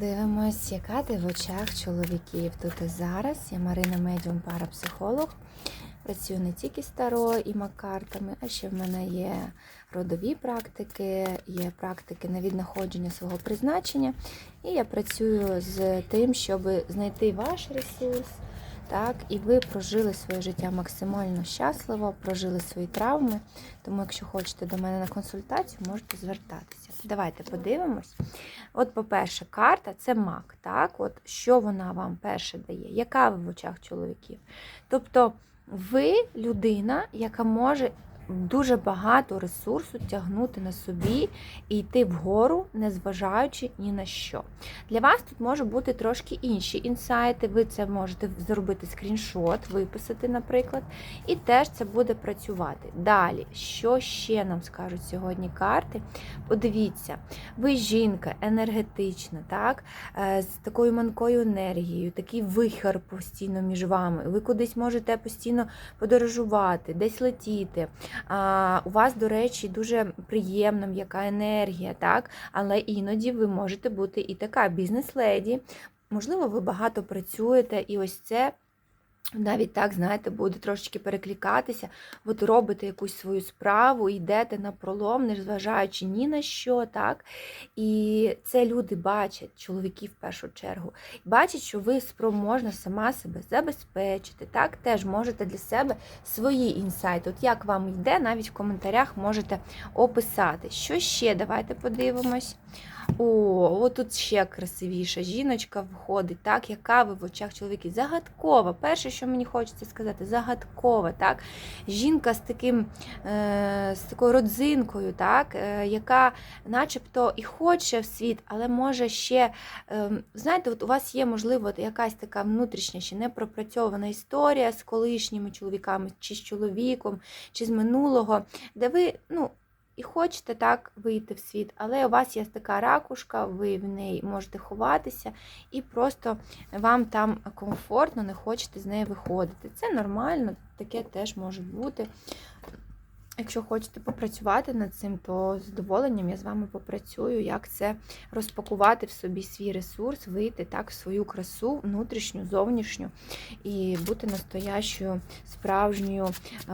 Дивимось, яка ти в очах чоловіків тут і зараз. Я Марина Медіум, парапсихолог. Працюю не тільки з таро і макартами, а ще в мене є родові практики, є практики на віднаходження свого призначення. І я працюю з тим, щоб знайти ваш ресурс, так, і ви прожили своє життя максимально щасливо, прожили свої травми. Тому, якщо хочете до мене на консультацію, можете звертатися. Давайте подивимось. От, по-перше, карта це мак. Так? От, Що вона вам перше дає? Яка ви в очах чоловіків? Тобто, ви людина, яка може дуже багато ресурсу тягнути на собі і йти вгору, незважаючи ні на що. Для вас тут може бути трошки інші інсайти. Ви це можете зробити скріншот, виписати, наприклад, і теж це буде працювати. Далі, що ще нам скажуть сьогодні карти? Подивіться, ви жінка енергетична, так? Е, з такою манкою енергією, такий вихор постійно між вами. Ви кудись можете постійно подорожувати, десь летіти. У вас, до речі, дуже приємна м'яка енергія, так? але іноді ви можете бути і така бізнес-леді. Можливо, ви багато працюєте, і ось це. Навіть так, знаєте, буде трошечки перекликатися, от робите якусь свою справу, йдете на пролом, не зважаючи ні на що, так? І це люди бачать, чоловіки в першу чергу, бачать, що ви спроможна сама себе забезпечити, так? Теж можете для себе свої інсайти. От як вам йде, навіть в коментарях можете описати. Що ще? Давайте подивимось. О, от тут ще красивіша жіночка входить, так, яка ви в очах чоловіків. Загадкова. Перше, що мені хочеться сказати, загадкова. так, Жінка з таким, е, з такою родзинкою, так, е, яка начебто і хоче в світ, але може ще, е, знаєте, от у вас є, можливо, якась така внутрішня ще не пропрацьована історія з колишніми чоловіками, чи з чоловіком, чи з минулого, де ви, ну, і хочете так вийти в світ, але у вас є така ракушка, ви в неї можете ховатися, і просто вам там комфортно, не хочете з неї виходити. Це нормально, таке теж може бути. Якщо хочете попрацювати над цим, то з задоволенням я з вами попрацюю, як це розпакувати в собі свій ресурс, вийти так в свою красу, внутрішню, зовнішню, і бути настоящою справжньою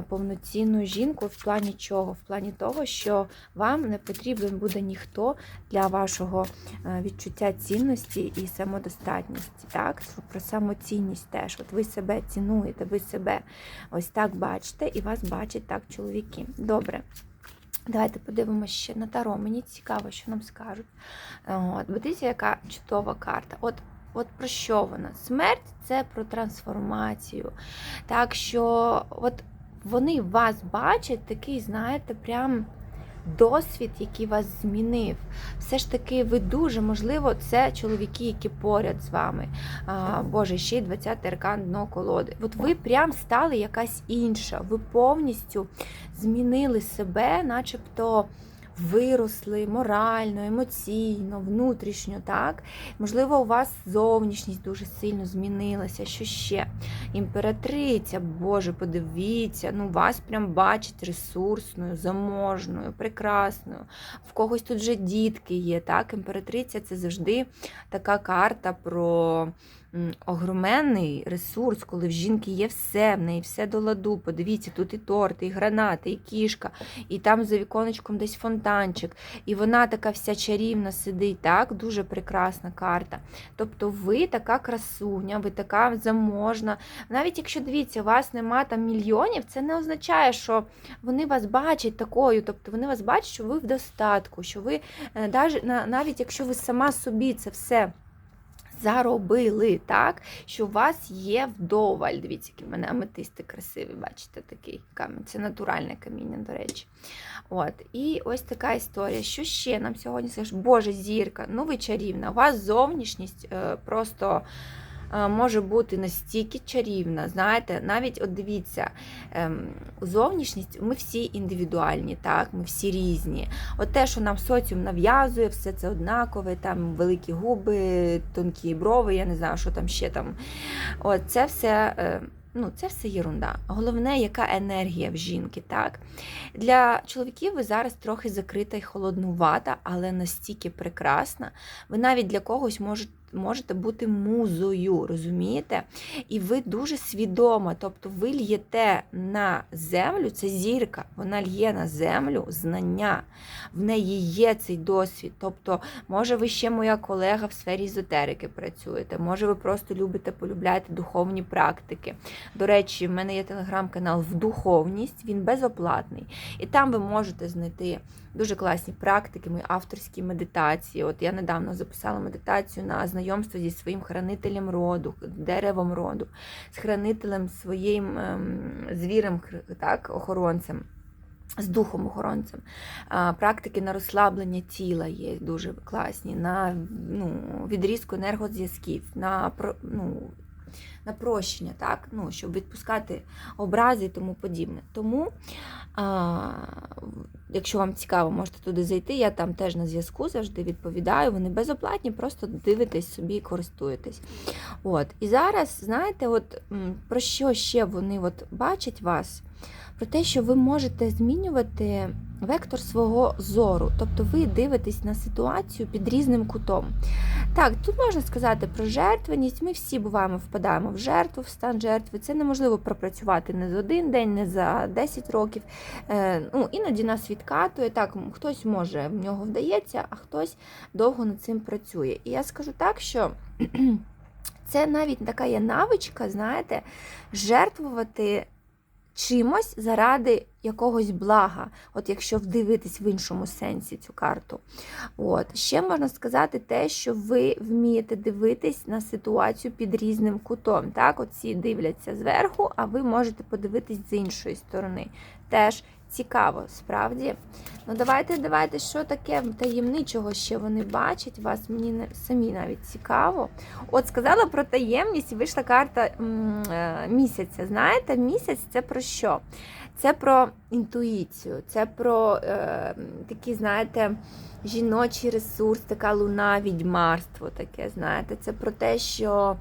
повноцінною жінкою в плані чого? В плані того, що вам не потрібен буде ніхто для вашого відчуття цінності і самодостатності. Так? Про самоцінність теж. От ви себе цінуєте, ви себе ось так бачите, і вас бачать так чоловіки. Добре. Давайте подивимося ще на таро. Мені цікаво, що нам скажуть. От, Дивіться, яка чудова карта. От От про що вона? Смерть це про трансформацію. Так що от вони вас бачать, такий, знаєте, прям досвід, який вас змінив. Все ж таки, ви дуже, можливо, це чоловіки, які поряд з вами. А, Боже, ще й 20 аркан дно колоди. От ви прям стали якась інша. Ви повністю змінили себе, начебто виросли морально, емоційно, внутрішньо, так? Можливо, у вас зовнішність дуже сильно змінилася. Що ще? Імператриця, Боже, подивіться, ну вас прям бачить ресурсною, заможною, прекрасною. В когось тут вже дітки є. так? Імператриця це завжди така карта про огроменний ресурс, коли в жінки є все, в неї все до ладу. Подивіться, тут і торти, і гранати, і кішка, і там за віконечком десь фонтанчик. І вона така вся чарівна сидить, так, дуже прекрасна карта. Тобто ви така красуня, ви така заможна. Навіть якщо дивіться, у вас нема там мільйонів, це не означає, що вони вас бачать такою. Тобто вони вас бачать, що ви в достатку, що ви е, навіть якщо ви сама собі це все заробили, так? Що у вас є вдоваль. Дивіться, який в мене аметисти красиві, бачите, такий камінь. Це натуральне каміння, до речі. От. І ось така історія. Що ще нам сьогодні скажеш? Боже, зірка, ну ви чарівна. У вас зовнішність е, просто. Е, може бути настільки чарівна. Знаєте, навіть от дивіться, ем, зовнішність, ми всі індивідуальні, так, ми всі різні. От те, що нам соціум нав'язує, все це однакове, там великі губи, тонкі брови, я не знаю, що там ще там. От Це все. Е, ну, це все єрунда. Головне, яка енергія в жінки, так? Для чоловіків ви зараз трохи закрита і холоднувата, але настільки прекрасна. Ви навіть для когось можете. Можете бути музою, розумієте? І ви дуже свідома, тобто ви л'єте на землю, це зірка, вона л'є на землю знання, в неї є цей досвід. Тобто, може, ви ще моя колега в сфері езотерики працюєте, може, ви просто любите, полюбляєте духовні практики. До речі, в мене є телеграм-канал в духовність, він безоплатний. І там ви можете знайти дуже класні практики, мої авторські медитації. От я недавно записала медитацію на знайомство зі своїм хранителем роду, деревом роду, з хранителем своїм ем, звірем, так, охоронцем. З духом охоронцем. Практики на розслаблення тіла є дуже класні, на ну, відрізку енергозв'язків, на ну, на прощення, так? ну, щоб відпускати образи і тому подібне. Тому, а, якщо вам цікаво, можете туди зайти. Я там теж на зв'язку завжди відповідаю. Вони безоплатні, просто дивитесь собі і користуєтесь. От. І зараз, знаєте, от про що ще вони от бачать вас? Про те, що ви можете змінювати вектор свого зору, тобто ви дивитесь на ситуацію під різним кутом. Так, тут можна сказати про жертвеність. Ми всі буваємо, впадаємо в жертву, в стан жертви. Це неможливо пропрацювати не за один день, не за 10 років. Е, ну, Іноді нас відкатує. Так, хтось може, в нього вдається, а хтось довго над цим працює. І я скажу так, що. Це навіть така є навичка, знаєте, жертвувати чимось заради якогось блага, от якщо вдивитись в іншому сенсі цю карту. От. Ще можна сказати те, що ви вмієте дивитись на ситуацію під різним кутом. Так, Оці дивляться зверху, а ви можете подивитись з іншої сторони. Теж цікаво, справді. Ну, давайте, давайте, що таке таємничого ще вони бачать вас, мені самі навіть цікаво. От сказала про таємність, вийшла карта м, е, місяця. Знаєте, місяць це про що? Це про інтуїцію, це про е, такі, знаєте, жіночий ресурс, така луна, відьмарство таке, знаєте. Це про те, що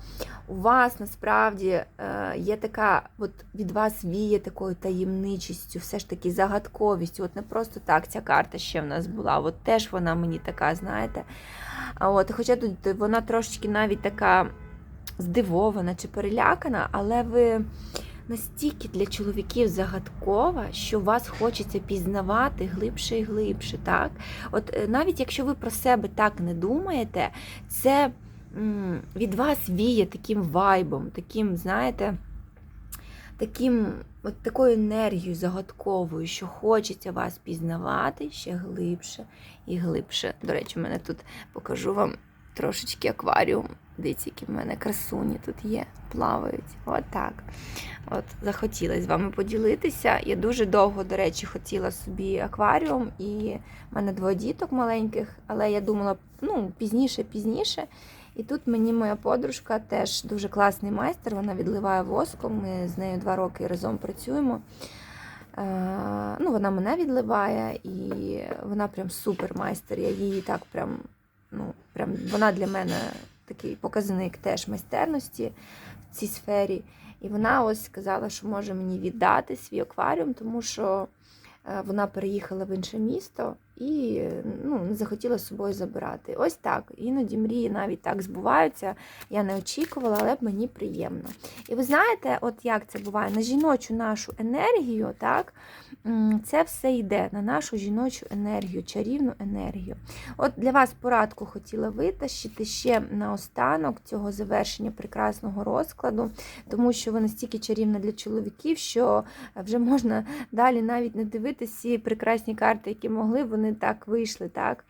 у вас насправді е, є така, от від вас віє такою таємничістю, все ж таки загадковістю. От не просто так ця карта ще в нас була, от теж вона мені така, знаєте. От, Хоча тут вона трошечки навіть така здивована чи перелякана, але ви настільки для чоловіків загадкова, що вас хочеться пізнавати глибше і глибше. Так? От е, навіть якщо ви про себе так не думаєте, це від вас віє таким вайбом, таким, знаєте, таким, от такою енергією загадковою, що хочеться вас пізнавати ще глибше і глибше. До речі, в мене тут покажу вам трошечки акваріум. Дивіться, які в мене красуні тут є, плавають. От так. От захотіла з вами поділитися. Я дуже довго, до речі, хотіла собі акваріум, і в мене двоє діток маленьких, але я думала, ну, пізніше, пізніше. І тут мені моя подружка теж дуже класний майстер, вона відливає воском. Ми з нею два роки разом працюємо. Е, ну, Вона мене відливає, і вона прям супер майстер. Я її так прям, ну, прям вона для мене такий показник теж майстерності в цій сфері. І вона ось сказала, що може мені віддати свій акваріум, тому що е, вона переїхала в інше місто і ну, не захотіла з собою забирати. Ось так. Іноді мрії навіть так збуваються. Я не очікувала, але мені приємно. І ви знаєте, от як це буває, на жіночу нашу енергію, так, це все йде на нашу жіночу енергію, чарівну енергію. От для вас порадку хотіла витащити ще наостанок цього завершення прекрасного розкладу, тому що ви настільки чарівна для чоловіків, що вже можна далі навіть не дивитися ці прекрасні карти, які могли, вони так вийшли, так?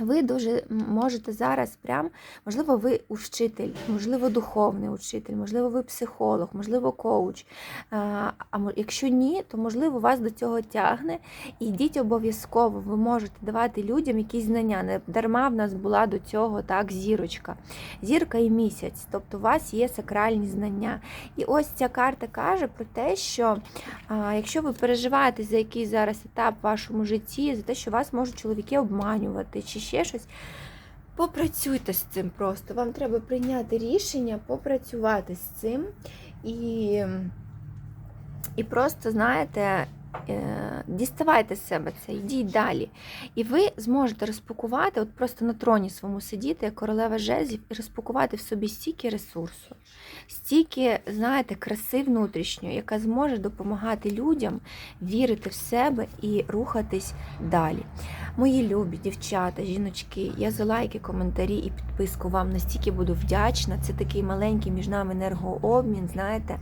Ви дуже можете зараз прям, можливо, ви учитель, можливо, духовний учитель, можливо, ви психолог, можливо, коуч. А якщо ні, то можливо вас до цього тягне. І йдіть обов'язково, ви можете давати людям якісь знання. Не дарма в нас була до цього так зірочка. Зірка і місяць, тобто у вас є сакральні знання. І ось ця карта каже про те, що якщо ви переживаєте за якийсь зараз етап в вашому житті, за те, що вас можуть чоловіки обманювати чи ще щось. попрацюйте з цим просто. Вам треба прийняти рішення, попрацювати з цим і, і просто, знаєте, діставайте з себе це, йдіть далі. І ви зможете розпакувати, от просто на троні своєму сидіти, як королева жезлів, і розпакувати в собі стільки ресурсу, стільки, знаєте, краси внутрішньої, яка зможе допомагати людям вірити в себе і рухатись далі. Мої любі дівчата, жіночки, я за лайки, коментарі і підписку вам настільки буду вдячна. Це такий маленький між нами енергообмін, знаєте.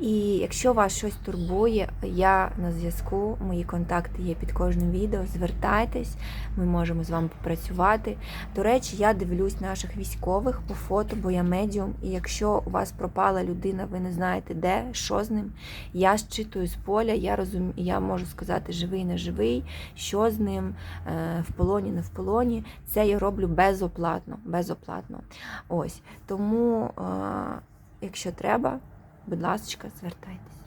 І якщо вас щось турбує, я на зв'язку, мої контакти є під кожним відео. Звертайтесь, ми можемо з вами попрацювати. До речі, я дивлюсь наших військових по фото, бо я медіум. І якщо у вас пропала людина, ви не знаєте де, що з ним. Я щитую з поля, я розумію, я можу сказати, живий, не живий, що з ним, е, в полоні, не в полоні. Це я роблю безоплатно. безоплатно. Ось тому, е, якщо треба, будь ласка, звертайтесь.